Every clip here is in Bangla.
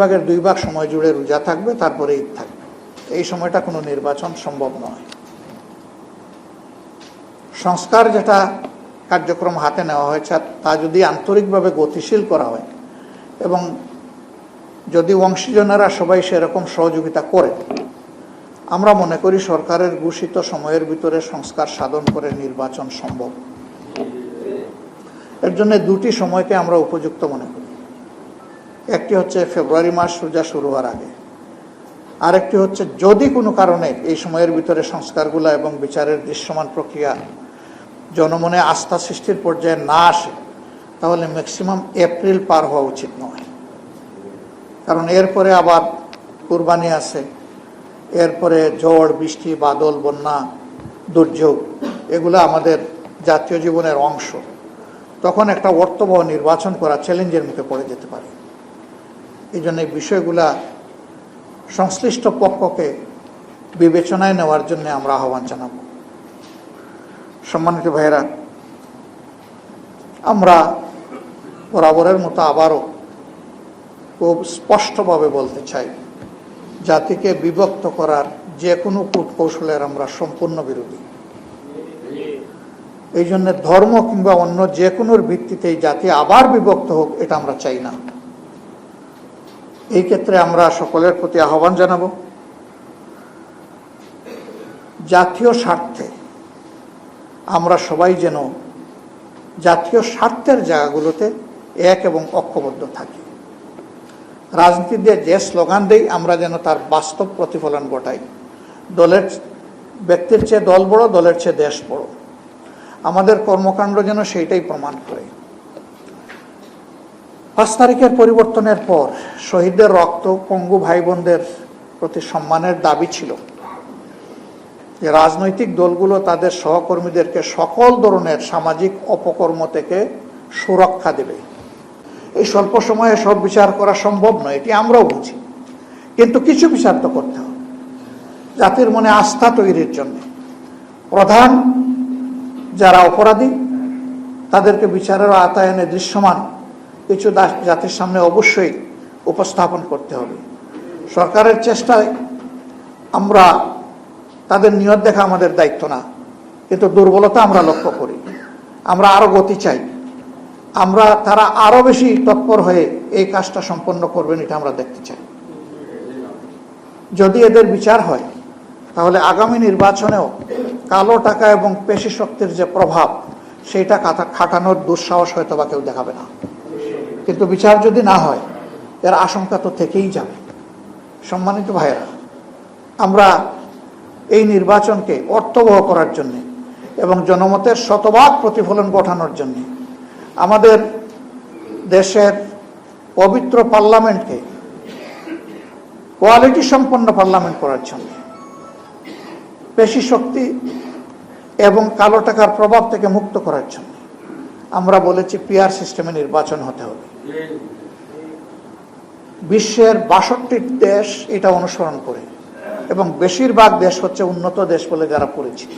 ভাগের দুই ভাগ সময় জুড়ে রোজা থাকবে, তারপরে ঈদ থাকবে। এই সময়টা কোনো নির্বাচন সম্ভব নয়। সংস্কার যেটা কার্যক্রম হাতে নেওয়া হয়েছে, তা যদি আন্তরিকভাবে গতিশীল করা হয় এবং যদি অংশীজনেরা সবাই সেরকম সহযোগিতা করে, আমরা মনে করি সরকারের ঘোষিত সময়ের ভিতরে সংস্কার সাধন করে নির্বাচন সম্ভব। এর জন্য দুটি সময়কে আমরা উপযুক্ত মনে করি। একটি হচ্ছে ফেব্রুয়ারি মাস রোজা শুরু হওয়ার আগে। আরেকটি হচ্ছে যদি কোনো কারণে এই সময়ের ভিতরে সংস্কারগুলো এবং বিচারের দৃশ্যমান প্রক্রিয়া জনমনে আস্থা সৃষ্টির পর্যায়ে না আসে, তাহলে ম্যাক্সিমাম এপ্রিল পার হওয়া উচিত নয়। কারণ এরপরে আবার কুরবানি আছে, এরপরে ঝড়, বৃষ্টি, বাদল, বন্যা, দুর্যোগ, এগুলো আমাদের জাতীয় জীবনের অংশ। তখন একটা অর্থবহ নির্বাচন করা চ্যালেঞ্জের মুখে পড়ে যেতে পারে। এই জন্য এই বিষয়গুলা সংশ্লিষ্ট পক্ষকে বিবেচনায় নেওয়ার জন্য আমরা আহ্বান জানাব। সম্মানিত ভাইয়েরা, আমরা বরাবরের মতো আবারও খুব স্পষ্টভাবে বলতে চাই, জাতিকে বিভক্ত করার যে কোনো কূটকৌশলের আমরা সম্পূর্ণ বিরোধী। এই জন্য ধর্ম কিংবা অন্য যে কোনোর ভিত্তিতে জাতি আবার বিভক্ত হোক, এটা আমরা চাই না। এই ক্ষেত্রে আমরা সকলের প্রতি আহ্বান জানাব। জাতীয় স্বার্থে আমরা সবাই যেন জাতীয় স্বার্থের জায়গাগুলোতে এক এবং ঐক্যবদ্ধ থাকি। রাজনীতি দিয়ে যে স্লোগান দেই, আমরা যেন তার বাস্তব প্রতিফলন ঘটাই। দলের ব্যক্তির চেয়ে দল বড়, দলের চেয়ে দেশ বড়। আমাদের কর্মকাণ্ড যেন সেইটাই প্রমাণ করে। পাঁচ তারিখের পরিবর্তনের পর শহীদদের রক্ত, পঙ্গু ভাই বোনদের প্রতি সম্মানের দাবি ছিল। যে রাজনৈতিক দলগুলো তাদের সহকর্মীদেরকে সকল ধরনের সামাজিক অপকর্ম থেকে সুরক্ষা দেবে। এই স্বল্প সময়ে সব বিচার করা সম্ভব নয়, এটি আমরাও বুঝি। কিন্তু কিছু বিচার তো করতে হবে। জাতির মনে আস্থা তৈরির জন্য। প্রধান যারা অপরাধী, তাদেরকে বিচারের আতায়নে দৃশ্যমান কিছু জাতির সামনে অবশ্যই উপস্থাপন করতে হবে। সরকারের চেষ্টায় আমরা তাদের নিয়ত দেখা আমাদের দায়িত্ব না, কিন্তু দুর্বলতা আমরা লক্ষ্য করি। আমরা আরও গতি চাই। আমরা, তারা আরও বেশি তৎপর হয়ে এই কাজটা সম্পন্ন করবেন এটা আমরা দেখতে চাই। যদি এদের বিচার হয়, তাহলে আগামী নির্বাচনেও কালো টাকা এবং পেশি শক্তির যে প্রভাব, সেইটা খাটানোর দুঃসাহস হয়তো বা কেউ দেখাবে না। কিন্তু বিচার যদি না হয়, এর আশঙ্কা তো থেকেই যাবে। সম্মানিত ভাইয়েরা, আমরা এই নির্বাচনকে অর্থবহ করার জন্য এবং জনমতের শতভাগ প্রতিফলন ঘটানোর জন্য আমাদের দেশের পবিত্র পার্লামেন্টকে কোয়ালিটি সম্পন্ন পার্লামেন্ট করার জন্য পেশি শক্তি এবং কালো টাকার প্রভাব থেকে মুক্ত করার জন্য আমরা বলেছি পিয়ার সিস্টেমে নির্বাচন হতে হবে। বিশ্বের বাষট্টি দেশ এটা অনুসরণ করে এবং বেশিরভাগ দেশ হচ্ছে উন্নত দেশ বলে যারা পরিচিত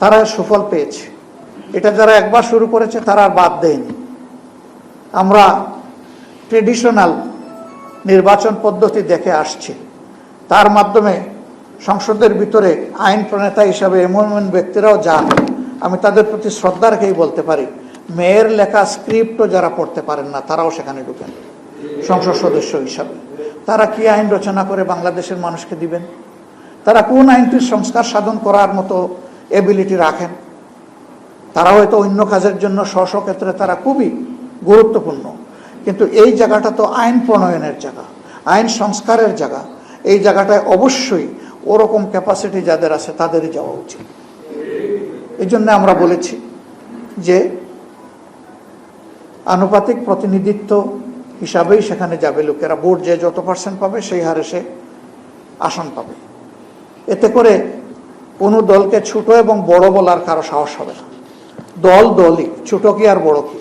তারা সুফল পেয়েছে। এটা যারা একবার শুরু করেছে তারা আর বাদ দেয়নি। আমরা ট্রেডিশনাল নির্বাচন পদ্ধতি দেখে আসছি। তার মাধ্যমে সংসদের ভিতরে আইন প্রণেতা হিসাবে এমন এমন ব্যক্তিরাও যান। আমি তাদের প্রতি শ্রদ্ধা রেখেই বলতে পারি, মেয়ের লেখা স্ক্রিপ্টও যারা পড়তে পারেন না, তারাও সেখানে ঢুকেন। সংসদ সদস্য হিসাবে। তারা কি আইন রচনা করে বাংলাদেশের মানুষকে দিবেন? তারা কোন আইনটির সংস্কার সাধন করার মতো এবিলিটি রাখেন? তারা হয়তো অন্য কাজের জন্য স্ব ক্ষেত্রে তারা খুবই গুরুত্বপূর্ণ। কিন্তু এই জায়গাটা তো আইন প্রণয়নের জায়গা, আইন সংস্কারের জায়গা। এই জায়গাটায় অবশ্যই ওরকম ক্যাপাসিটি যাদের আছে, তাদেরই যাওয়া উচিত। এই জন্য আমরা বলেছি যে আনুপাতিক প্রতিনিধিত্ব হিসাবেই সেখানে যাবে লোকেরা। ভোট যে যত পার্সেন্ট পাবে, সেই হারে সে আসন পাবে। এতে করে কোনো দলকে ছোট এবং বড় বলার কারও সাহস হবে না। দল দলই, ছোট কি আর বড় কি?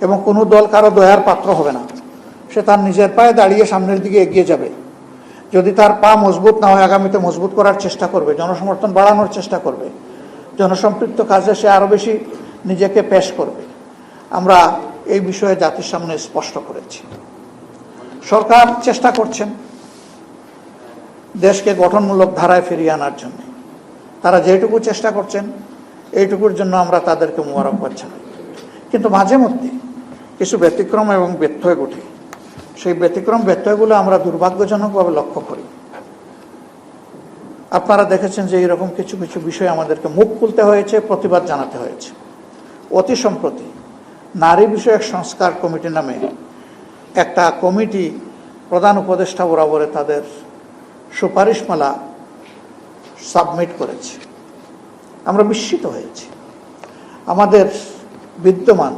এবং কোনো দল কারও দয়ার পাত্র হবে না। সে তার নিজের পায়ে দাঁড়িয়ে সামনের দিকে এগিয়ে যাবে। যদি তার পা মজবুত না হয়, আগামীতে মজবুত করার চেষ্টা করবে, জনসমর্থন বাড়ানোর চেষ্টা করবে। জনসম্পৃক্ত কাজে সে আরও বেশি নিজেকে পেশ করবে। আমরা এই বিষয়ে জাতির সামনে স্পষ্ট করেছি। সরকার চেষ্টা করছেন দেশকে গঠনমূলক ধারায় ফিরিয়ে আনার জন্য। তারা যেটুকু চেষ্টা করছেন, এইটুকুর জন্য আমরা তাদেরকে মোবারকবাদ জানাই। কিন্তু মাঝে মধ্যে কিছু ব্যতিক্রম এবং ব্যত্যয় ঘটে। সেই ব্যতিক্রম ব্যত্যয়গুলো আমরা দুর্ভাগ্যজনকভাবে লক্ষ্য করি। আপনারা দেখেছেন যে এরকম কিছু কিছু বিষয় আমাদেরকে মুখ খুলতে হয়েছে, প্রতিবাদ জানাতে হয়েছে। অতি সম্প্রতি নারী বিষয়ক সংস্কার কমিটি নামে একটা কমিটি প্রধান উপদেষ্টা বরাবরে তাদের সুপারিশমালা সাবমিট করেছে। আমরা বিস্মিত হয়েছি। আমাদের বিদ্যমান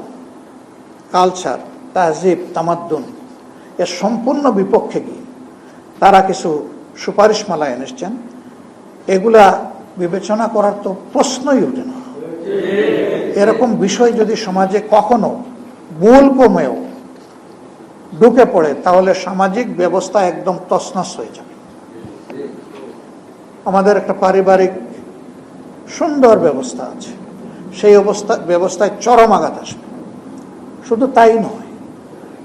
কালচার, তাহজিব, তামাদ্দুন, এর সম্পূর্ণ বিপক্ষে গিয়ে তারা কিছু সুপারিশমালা এনেছেন। এগুলা বিবেচনা করার তো প্রশ্নই ওঠে না। এরকম বিষয় যদি সমাজে কখনো ভুল কমেও ঢুকে পড়ে, তাহলে সামাজিক ব্যবস্থা একদম তছনছ হয়ে যাবে। আমাদের একটা পারিবারিক সুন্দর ব্যবস্থা আছে। সেই অবস্থা, ব্যবস্থায় চরম আঘাত আসবে। শুধু তাই নয়,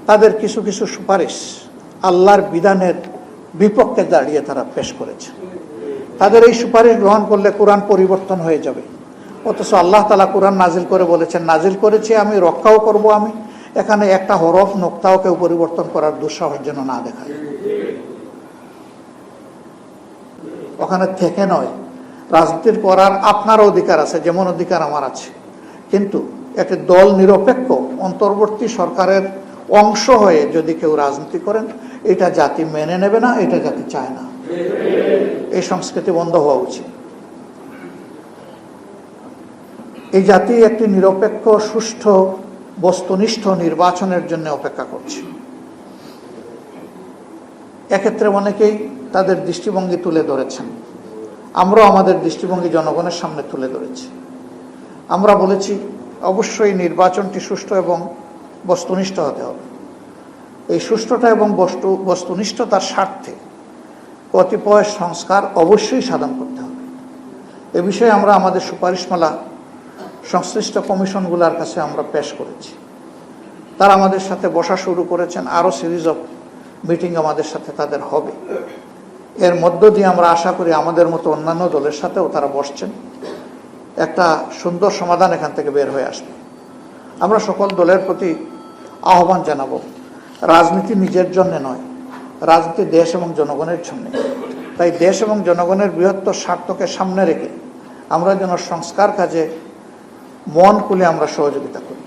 তাদের কিছু কিছু সুপারিশ আল্লাহর বিধানের বিপক্ষে দাঁড়িয়ে তারা পেশ করেছে। তাদের এই সুপারিশ গ্রহণ করলে কোরআন পরিবর্তন হয়ে যাবে। অথচ আল্লাহ তালা কোরআন নাজিল করে বলেছেন নাজিল করেছি আমি, রক্ষাও করব আমি। এখানে একটা হরফ, নোক্তাও কেউ পরিবর্তন করার দুঃসাহস যেন না দেখায়। ওখানে থেকে নয়, রাজনীতির করার আপনার অধিকার আছে, যেমন অধিকার আমার আছে। কিন্তু একটি দল নিরপেক্ষ, অন্তর্বর্তী সরকারের অংশ হয়ে যদি কেউ রাজনীতি করেন, এটা জাতি মেনে নেবে না, এটা জাতি চায় না। এই সংস্কৃতি বন্ধ হওয়া উচিত। এই জাতি একটি নিরপেক্ষ, সুষ্ঠু, বস্তুনিষ্ঠ নির্বাচনের জন্য অপেক্ষা করছে। এক্ষেত্রে অনেকেই তাদের দৃষ্টিভঙ্গি তুলে ধরেছেন। আমরাও আমাদের দৃষ্টিভঙ্গি জনগণের সামনে তুলে ধরেছি। আমরা বলেছি, অবশ্যই নির্বাচনটি সুষ্ঠু এবং বস্তুনিষ্ঠ হতে হবে। এই সুষ্ঠুতা এবং বস্তু, বস্তুনিষ্ঠতার স্বার্থে কতিপয় সংস্কার অবশ্যই সাধন করতে হবে। এ বিষয়ে আমরা আমাদের সুপারিশমালা সংশ্লিষ্ট কমিশনগুলোর কাছে আমরা পেশ করেছি। তারা আমাদের সাথে বসা শুরু করেছেন, আরও সিরিজ অফ মিটিং আমাদের সাথে তাদের হবে। এর মধ্য দিয়ে আমরা আশা করি আমাদের মতো অন্যান্য দলের সাথেও তারা বসছেন। একটা সুন্দর সমাধান এখান থেকে বের হয়ে আসবে। আমরা সকল দলের প্রতি আহ্বান জানাব। রাজনীতি নিজের জন্য নয় রাজনীতি দেশ এবং জনগণের জন্য তাই দেশ এবং জনগণের বৃহত্তর স্বার্থকে সামনে রেখে আমরা যেন সংস্কার কাজে মন খুলে আমরা সহযোগিতা করি।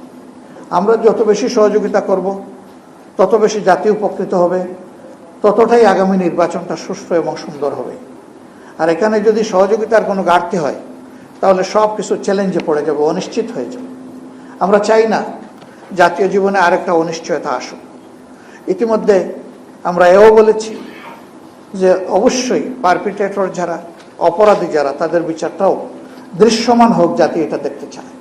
আমরা যত বেশি সহযোগিতা করব, তত বেশি জাতি উপকৃত হবে, ততটাই আগামী নির্বাচনটা সুষ্ঠু এবং সুন্দর হবে। আর এখানে যদি সহযোগিতার কোনো ঘাটতি হয়, তাহলে সব কিছু চ্যালেঞ্জে পড়ে যাবে, অনিশ্চিত হয়ে যাবে। আমরা চাই না জাতীয় জীবনে আরেকটা অনিশ্চয়তা আসুক। ইতিমধ্যে আমরা এও বলেছি যে অবশ্যই পারপিটেটর যারা, অপরাধী যারা, তাদের বিচারটাও দৃশ্যমান হোক জাতি এটা দেখতে চায়।